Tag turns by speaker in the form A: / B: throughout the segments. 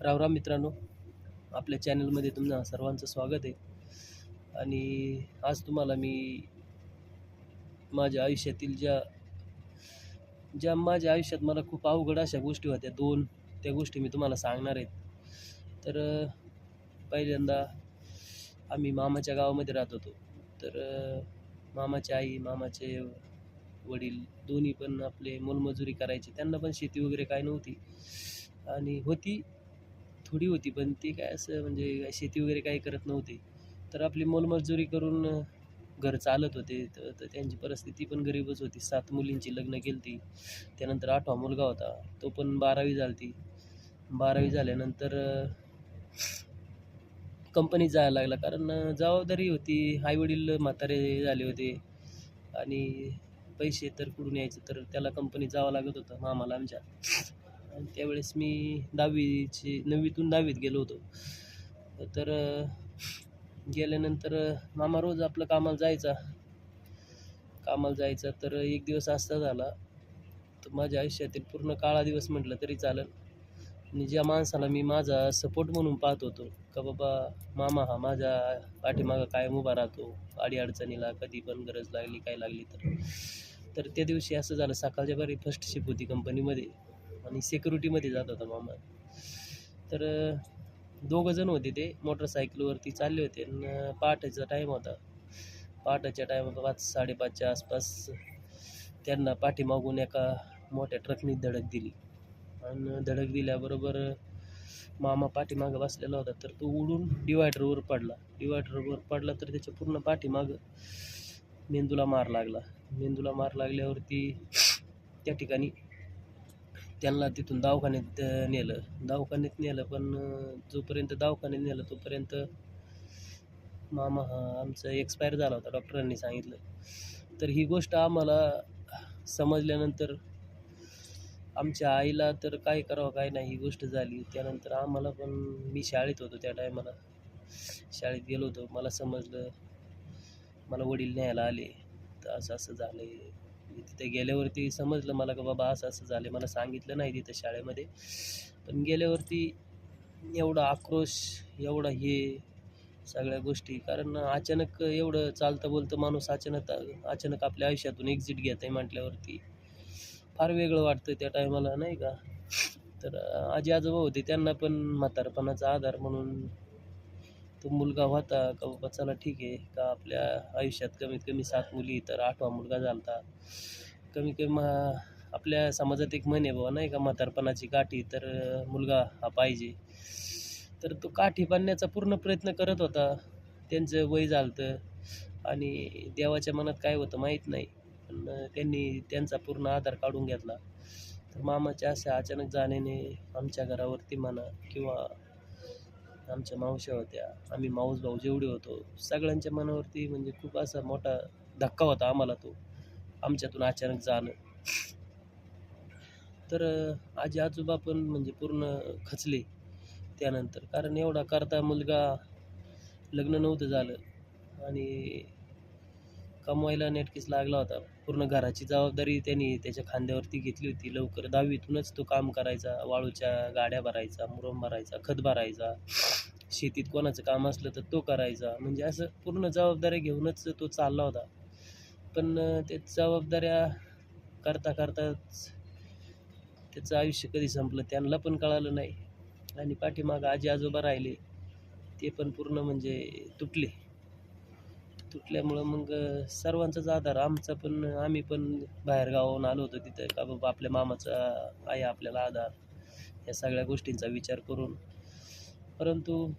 A: रामराम मित्रांनो आपल्या चॅनलमध्ये तुम्हाला सर्वांचं स्वागत आहे. आणि आज तुम्हाला मी माझ्या आयुष्यातील ज्या ज्या माझ्या आयुष्यात मला खूप अवघड अशा गोष्टी होत्या दोन त्या गोष्टी मी तुम्हाला सांगणार आहेत तर पहिल्यांदा आम्ही मामाच्या गावामध्ये राहत होतो. तर मामाची आई मामाचे वडील दोन्ही पण आपले मोलमजुरी करायचे त्यांना पण शेती वगैरे काय नव्हती. आणि होती थोडी होती पण ती काय असं म्हणजे शेती वगैरे काही करत नव्हती. तर आपली मोलमजुरी करून घर चालत होते. तर तर त्यांची परिस्थिती पण गरीबच होती. सात मुलींची लग्न केली त्यानंतर आठवा मुलगा होता. तो पण बारावी झाली बारावी झाल्यानंतर कंपनीत जायला लागला. कारण जबाबदारी होती. आईवडील म्हातारे झाले होते. आणि पैसे तर कुठून यायचे? तर त्याला कंपनीत जावं लागत होतं मामाला आमच्या. आणि त्यावेळेस मी दहावीची नववीतून दहावीत गेलो होतो. तर गेल्यानंतर मामा रोज आपलं कामाला जायचा. कामाला जायचा तर एक दिवस असा झाला तर माझ्या आयुष्यातील पूर्ण काळा दिवस म्हटलं तरी चालेल. आणि ज्या माणसाला मी माझा सपोर्ट म्हणून पाहत होतो का बाबा मामा हा माझ्या पाठीमागं कायम उभा राहतो अडीअडचणीला कधी पण गरज लागली काय लागली तर. तर त्या दिवशी असं झालं सकाळच्या बारी फर्स्ट शिप होती कंपनीमध्ये आणि सिक्युरिटीमध्ये जात होता मामा. तर दोघं जण होते ते. मोटरसायकलवरती चालले होते आणि पहाटेचा टाईम होता. पहाटेच्या टाईम पाच साडेपाचच्या आसपास त्यांना पाठीमागून एका मोठ्या ट्रकनी धडक दिली. आणि धडक दिल्याबरोबर मामा पाठीमागं बसलेला होता. तर तो उडून डिवायडरवर पडला. डिवायडरवर पडला तर त्याच्या पूर्ण पाठीमागं मेंदूला मार लागला. मेंदूला मार लागल्यावरती त्या ठिकाणी त्यांना तिथून दवाखान्यात नेलं. दवाखान्यात नेलं पण जोपर्यंत दवाखान्यात नेलं तोपर्यंत मामा हा आमचं एक्सपायर झाला होता डॉक्टरांनी सांगितलं. तर ही गोष्ट आम्हाला समजल्यानंतर आमच्या आईला तर काय करावं काय नाही ही गोष्ट झाली. त्यानंतर आम्हाला पण मी शाळेत होतो त्या टायमाला. शाळेत गेलो होतो मला समजलं मला वडील न्यायला आले. तर असं असं झालं आहे तिथे गेल्यावरती समजलं मला का बाबा असं असं झालं मला सांगितलं नाही तिथं शाळेमध्ये. पण गेल्यावरती एवढा आक्रोश एवढा हे सगळ्या गोष्टी. कारण अचानक एवढं चालतं बोलतं माणूस अचानक अचानक आपल्या आयुष्यातून एक्झिट घेत आहे म्हटल्यावरती. फार वेगळं वाटतं त्या टायमाला नाही का? तर आजी आजोबा होते त्यांना पण म्हातारपणाचा आधार म्हणून तो मुलगा होता का बाबा चला ठीक आहे का आपल्या आयुष्यात कमीत कमी सात मुली तर आठवा मुलगा झाला कमी कमी आपल्या समाजात एक म्हण आहे बाबा नाही का म्हातारपणाची काठी तर मुलगा हा पाहिजे. तर तो काठी बांधण्याचा पूर्ण प्रयत्न करत होता. त्यांचं वय झालं आणि देवाच्या मनात काय होतं माहीत नाही पण त्यांनी त्यांचा पूर्ण आधार काढून घेतला. तर मामाच्या अशा अचानक जाण्याने आमच्या घरावरती म्हणा किंवा आमच्या मावश्या होत्या. आम्ही माऊस भाऊ जेवढे होतो सगळ्यांच्या मनावरती म्हणजे खूप असा मोठा धक्का होता आम्हाला तो. आमच्यातून अचानक जाणं. तर आजी आजोबा पण म्हणजे पूर्ण खचले त्यानंतर. कारण एवढा करता मुलगा लग्न नव्हतं झालं. आणि कमवायला नेटकीच लागला होता. पूर्ण घराची जबाबदारी त्यांनी त्याच्या खांद्यावरती घेतली होती. लवकर दहावीतूनच तो काम करायचा वाळूच्या गाड्या भरायचा मुरम भरायचा खत भरायचा शेतीत कोणाचं काम असलं तर तो करायचा. म्हणजे असं पूर्ण जबाबदाऱ्या घेऊनच तो चालला होता. पण त्या जबाबदाऱ्या करता करताच त्याचं आयुष्य कधी संपलं त्यांना पण कळालं नाही. आणि पाठीमागं आजी आजोबा राहिले ते पण पूर्ण म्हणजे तुटले. तुटल्यामुळं मग सर्वांचाच आधार. आमचा पण आम्ही पण बाहेर गावाहून आलो होतो तिथं का बाबा आपल्या मामाचा आहे आपल्याला आधार. या सगळ्या गोष्टींचा विचार करून. परंतु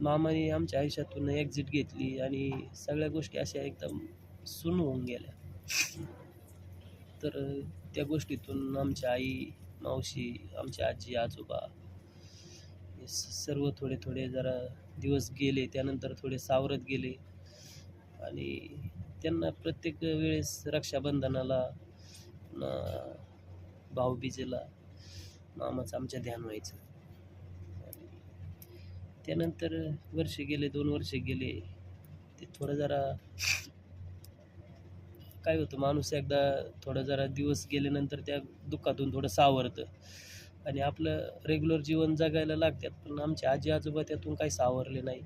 A: मामाने आमच्या आयुष्यातून एक्झिट घेतली आणि सगळ्या गोष्टी अशा एकदम सुन होऊन गेल्या. तर त्या गोष्टीतून आमच्या आई मावशी आमची आजी आजोबा स- सर्व थोडे थोडे जरा दिवस गेले त्यानंतर थोडे सावरत गेले. आणि त्यांना प्रत्येक वेळेस रक्षाबंधनाला पुन्हा भाऊबीजेला मामाचं आमच्या ध्यान व्हायचं. त्यानंतर वर्ष गेले दोन वर्ष गेले. ते थोडं जरा काय होतं माणूस एकदा थोडं जरा दिवस गेल्यानंतर त्या दुःखातून थोडं सावरतं. आणि आपलं रेग्युलर जीवन जगायला लागतात पण आमचे आजी आजोबा त्यातून काही सावरले नाही.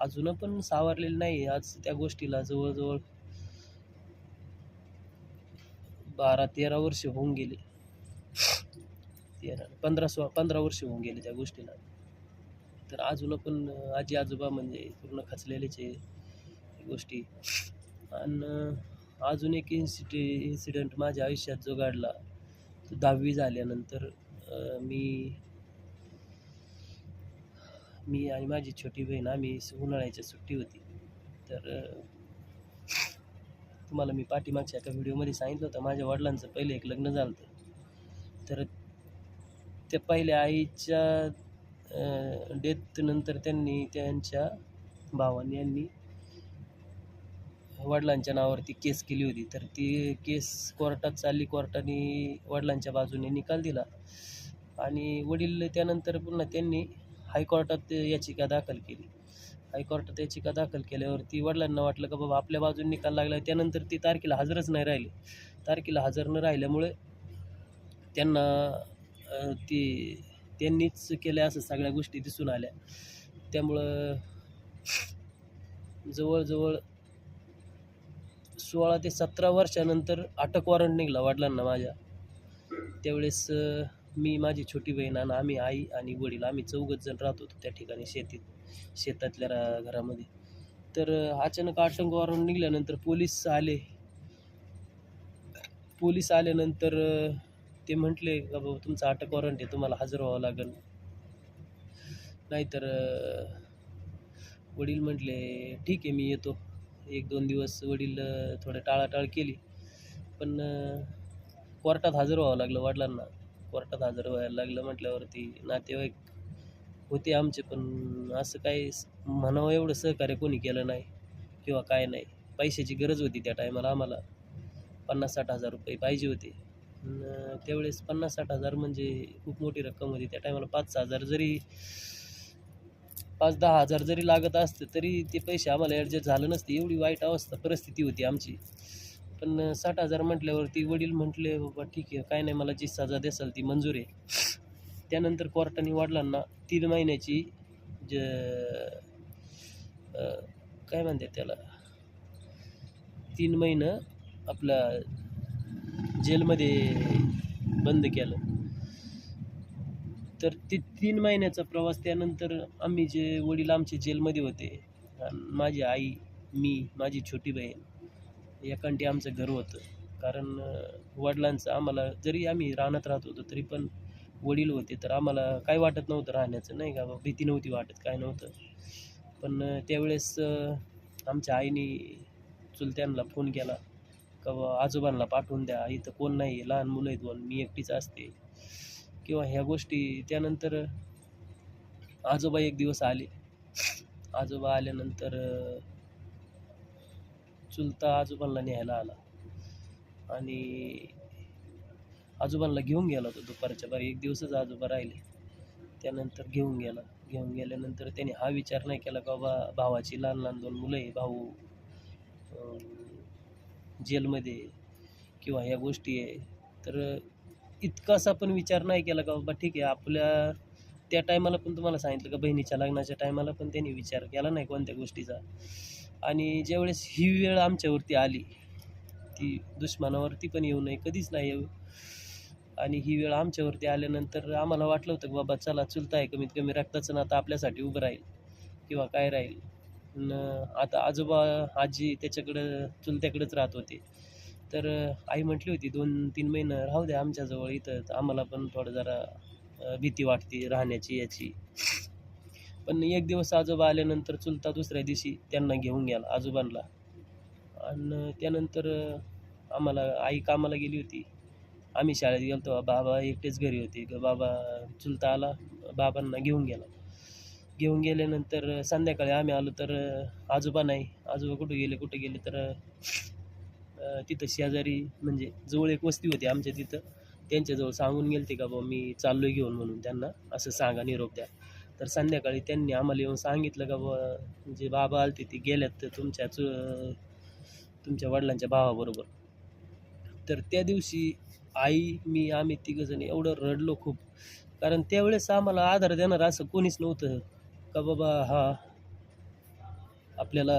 A: अजून पण सावरलेले नाही आज त्या गोष्टीला जवळजवळ बारा तेरा वर्ष होऊन गेले. तेरा पंधरा सो पंधरा वर्ष होऊन गेले त्या गोष्टीला. तर अजून पण आजी आजोबा म्हणजे पूर्ण खचलेलेच आहे गोष्टी. आणि अजून एक इन्सिडे इन्सिडेंट माझ्या आयुष्यात जो घडला तो दहावी झाल्यानंतर मी मी आणि माझी छोटी बहीण आम्ही उन्हाळ्याच्या सुट्टी होती. तर तुम्हाला मी पाठीमागच्या एका व्हिडिओमध्ये सांगितलं होतं माझ्या वडिलांचं पहिले एक लग्न झालं होतं. तर त्या पहिल्या आईच्या डेथनंतर त्यांनी त्यांच्या भावांनी यांनी वडिलांच्या नावावरती केस केली होती. तर ती केस कोर्टात चालली कोर्टाने वडिलांच्या बाजूने निकाल दिला. आणि वडील त्यानंतर पुन्हा त्यांनी हायकोर्टात याचिका दाखल केली. हायकोर्टात याचिका दाखल केल्यावरती वडिलांना वाटलं का बाबा आपल्या बाजूने निकाल लागला. त्यानंतर ती तारखेला हजरच नाही राहिली. तारखेला हजर न राहिल्यामुळे त्यांना ती त्यांनीच केल्या असं सगळ्या गोष्टी दिसून आल्या. त्यामुळं जवळजवळ सोळा ते सतरा वर्षानंतर अटक वॉरंट निघाला वडिलांना माझ्या. त्यावेळेस मी माझी छोटी बहीण आणि आम्ही आई आणि वडील आम्ही चौघच जण राहत होतो त्या ठिकाणी शेतीत शेतातल्या रा घरामध्ये. तर अचानक अटक वॉरंट निघाल्यानंतर पोलीस आले. पोलीस आल्यानंतर ते म्हटले का बाबा तुमचं अटक वॉरंट आहे तुम्हाला हजर व्हावं लागेल. नाहीतर वडील म्हटले ठीक आहे मी येतो. एक दोन दिवस वडील थोडं टाळाटाळ केली. पण कोर्टात हजर व्हावं लागलं वडिलांना. कोर्टात हजर व्हायला लागलं म्हटल्यावरती नातेवाईक होते आमचे पण असं काही म्हणावं एवढं सहकार्य कोणी केलं नाही किंवा काय नाही. पैशाची गरज होती त्या टायमाला आम्हाला. पन्नास साठ हजार रुपये पाहिजे होते. त्यावेळेस पन्नास साठ हजार म्हणजे खूप मोठी रक्कम होती. त्या टायमाला पाच सहा हजार जरी पाच दहा हजार जरी लागत असतं तरी ते पैसे आम्हाला ॲडजस्ट झालं नसते. एवढी वाईट अवस्था परिस्थिती होती आमची. पण साठ हजार म्हटल्यावरती वडील म्हटले बाबा ठीक आहे काय नाही मला जी सजा देसाल ती मंजूर आहे. त्यानंतर कोर्टाने वडिलांना तीन महिन्याची ज काय म्हणतात त्याला तीन महिनं आपला जेलमध्ये बंद केलं. तर ते तीन महिन्याचा प्रवास त्यानंतर आम्ही जे वडील आमचे जेलमध्ये होते आणि माझी आई मी माझी छोटी बहीण एकांटी आमचं घर होतं. कारण वडिलांचं आम्हाला जरी आम्ही रानात राहत होतो तरी पण वडील होते तर आम्हाला काय वाटत नव्हतं राहण्याचं. नाही का भीती नव्हती वाटत काय नव्हतं. पण त्यावेळेस आमच्या आईने चुलत्यांना फोन केला. का आजोबांना पाठवून द्या इथं कोण नाही लहान मुलं आहेत दोन मी एकटीच असते. किंवा ह्या गोष्टी त्यानंतर आजोबा एक दिवस आले. आजोबा आल्यानंतर चुलता आजोबांना न्यायला आला. आणि आजोबांना घेऊन गेला तो दुपारच्या बारी. एक दिवसच आजोबा राहिले. त्यानंतर घेऊन गेला. घेऊन गेल्यानंतर त्याने हा विचार नाही केला का बाबा भावाची लहान लहान दोन मुलं आहे भाऊ जेलमध्ये किंवा ह्या गोष्टी आहे. तर इतकासा पण विचार नाही केला का बाबा ठीक आहे आपल्या त्या टायमाला पण तुम्हाला सांगितलं का बहिणीच्या लग्नाच्या टायमाला पण त्यांनी विचार केला नाही कोणत्या गोष्टीचा. आणि ज्यावेळेस ही वेळ आमच्यावरती आली ती दुश्मनावरती पण येऊ नये कधीच नाही येऊ. आणि ही वेळ आमच्यावरती आल्यानंतर आम्हाला वाटलं होतं की बाबा चला चुलता आहे कमीत कमी रक्ताचं नातं आपल्यासाठी उभं राहील किंवा काय राहील. न आता आजोबा आजी त्याच्याकडं चुलत्याकडेच राहत होते. तर आई म्हटली होती दोन तीन महिनं राहू द्या आमच्याजवळ इथं आम्हाला पण थोडं जरा भीती वाटते राहण्याची याची. पण एक दिवस आजोबा आल्यानंतर चुलता दुसऱ्या दिवशी त्यांना घेऊन गेला आजोबांना आणि त्यानंतर आम्हाला आई कामाला गेली होती. आम्ही शाळेत गेलो तेव्हा बाबा एकटेच घरी होते. ग बाबा चुलता आला. बाबांना घेऊन गेला. घेऊन गेल्यानंतर संध्याकाळी आम्ही आलो तर आजोबा नाही. आजोबा कुठे गेले कुठे गेले तर तिथं शेजारी म्हणजे जवळ एक वस्ती होती आमच्या तिथं. त्यांच्याजवळ सांगून गेलते का बाबा मी चाललो आहे घेऊन म्हणून त्यांना. असं सांगा निरोप द्या. तर संध्याकाळी त्यांनी आम्हाला येऊन सांगितलं का बाबा जे बाबा आलते ते गेल्यात तुमच्या चु तुमच्या वडिलांच्या भावाबरोबर. तर त्या दिवशी आई मी आम्ही तिघंजण एवढं रडलो खूप. कारण त्यावेळेस आम्हाला आधार देणार असं कोणीच नव्हतं. का बाबा हा आपल्याला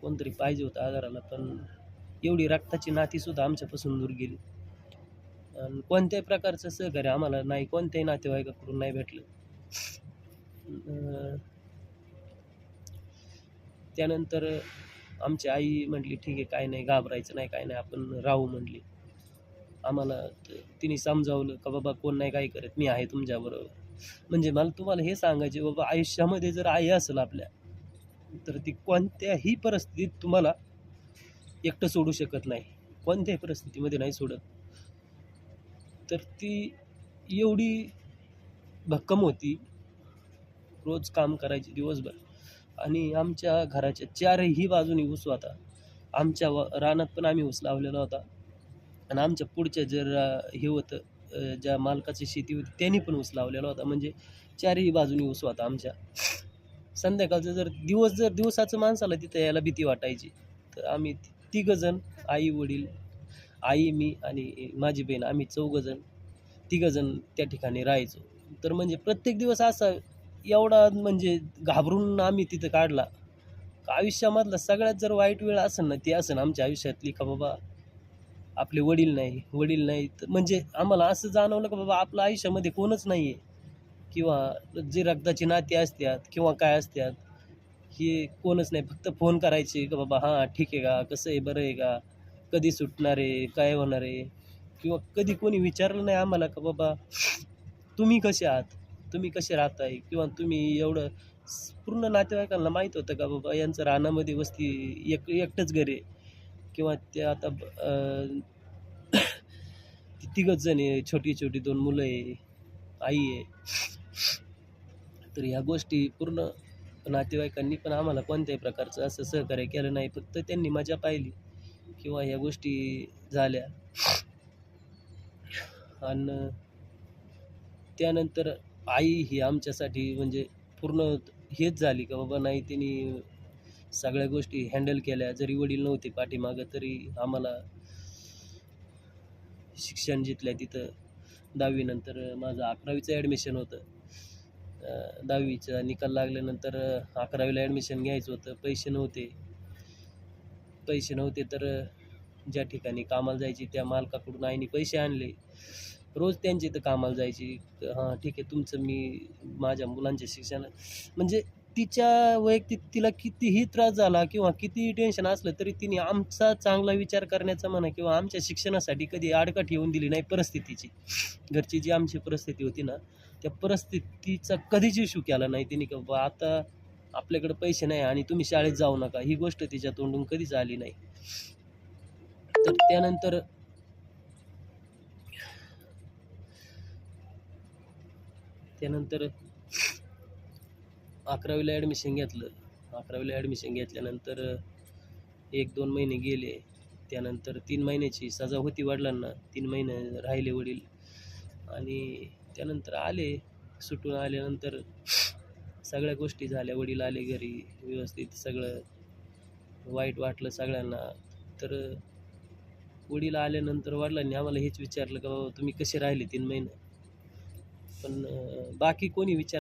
A: कोणतरी पाहिजे होतं आधाराला पण एवढी रक्ताची नातीसुद्धा आमच्यापासून दूर गेली. आणि कोणत्याही प्रकारचं सहकार्य आम्हाला नाही कोणत्याही नातेवाईकाकडून नाही भेटलं. त्यानंतर आमची आई म्हटली ठीक आहे काय नाही घाबरायचं नाही काय नाही आपण राहू म्हटली. आम्हाला तिने समजावलं का बाबा कोण नाही काय करत मी आहे तुमच्याबरोबर. म्हणजे मला तुम्हाला हे सांगायचे बाबा आयुष्यामध्ये जर आई असेल आपल्या तर ती कोणत्याही परिस्थितीत तुम्हाला एकटं सोडू शकत नाही. कोणत्याही परिस्थितीमध्ये नाही सोडत. तर ती एवढी भक्कम होती. रोज काम करायची दिवसभर. आणि आमच्या घराच्या चारही बाजूनी ऊस होता. आमच्या व रानात पण आम्ही ऊस लावलेला होता. आणि आमच्या पुढच्या जर हे होतं ज्या मालकाची शेती होती त्यांनी पण ऊस लावलेला होता. म्हणजे चारही बाजूनी ऊस होता आमच्या. संध्याकाळचं जर दिवस जर दिवसाचं माणसाला तिथं यायला भीती वाटायची तर आम्ही तिघंजण आई वडील आई मी आणि माझी बहीण आम्ही चौघंजण तिघंजण त्या ठिकाणी राहायचो. तर म्हणजे प्रत्येक दिवस असा एवढा म्हणजे घाबरून आम्ही तिथं काढला. का आयुष्यामधला सगळ्यात जर वाईट वेळ असेल ना ती असेल आमच्या आयुष्यातली का बाबा आपले वडील नाही वडील नाही. तर म्हणजे आम्हाला असं जाणवलं का बाबा आपलं आयुष्यामध्ये कोणच नाही आहे किंवा जे रक्ताची नाती असतात किंवा काय असतात हे कोणच नाही. फक्त फोन करायचे का बाबा हां ठीक आहे का? कसं आहे? बरं आहे का? कधी सुटणार आहे काय होणार आहे किंवा कधी कोणी विचारलं नाही आम्हाला का बाबा तुम्ही कसे आहात? तुम्ही कसे राहताय? किंवा तुम्ही एवढं पूर्ण नातेवाईकांना माहीत होतं का बाबा यांचं रानामध्ये वस्ती एक एकटंच घर आहे? किंवा ते आता ब- तिघच जण आहे छोटी छोटी दोन मुलं आहे आई आहे. तर ह्या गोष्टी पूर्ण नातेवाईकांनी पण आम्हाला कोणत्याही प्रकारचं असं सहकार्य केलं नाही फक्त त्यांनी मजा पाहिली. किंवा ह्या गोष्टी झाल्या. आणि त्यानंतर आई ही आमच्यासाठी म्हणजे पूर्ण हेच झाली का बाबा नाही तिने सगळ्या गोष्टी हँडल केल्या. जरी वडील नव्हते पाठीमागं तरी आम्हाला शिक्षण जिथल्या तिथं दहावीनंतर माझं अकरावीचं ॲडमिशन होतं. दहावीचा निकाल लागल्यानंतर अकरावीला ॲडमिशन घ्यायचं होतं. पैसे नव्हते. पैसे नव्हते तर ज्या ठिकाणी कामाला जायची त्या मालकाकडून आईने पैसे आणले. रोज त्यांच्या इथं कामाला जायची. हां ठीक आहे तुमचं मी माझ्या मुलांचे शिक्षण म्हणजे तिच्या वैयक्तिक तिला कितीही त्रास झाला किंवा कितीही टेन्शन असलं तरी तिने आमचा चांगला विचार करण्याचा म्हणा किंवा आमच्या शिक्षणासाठी कधी आडकाठी येऊन दिली नाही परिस्थितीची. घरची जी आमची परिस्थिती होती ना त्या परिस्थितीचा कधीच इशू केला नाही तिने की बाबा आता आपल्याकडे पैसे नाही आणि तुम्ही शाळेत जाऊ नका. ही गोष्ट तिच्या तोंडून कधीच आली नाही. तर त्यानंतर त्यानंतर अकरावीला ॲडमिशन घेतलं. अकरावीला ॲडमिशन घेतल्यानंतर एक दोन महिने गेले. त्यानंतर तीन महिन्याची सजा होती वडिलांना. तीन महिने राहिले वडील. आणि त्यानंतर आले. सुटून आल्यानंतर सगळ्या गोष्टी झाल्या. वडील आले घरी व्यवस्थित सगळं वाईट वाटलं सगळ्यांना. तर वडील आल्यानंतर वडिलांनी आम्हाला हेच विचारलं का बाबा तुम्ही कसे राहिले तीन महिने? पण बाकी कोणी विचार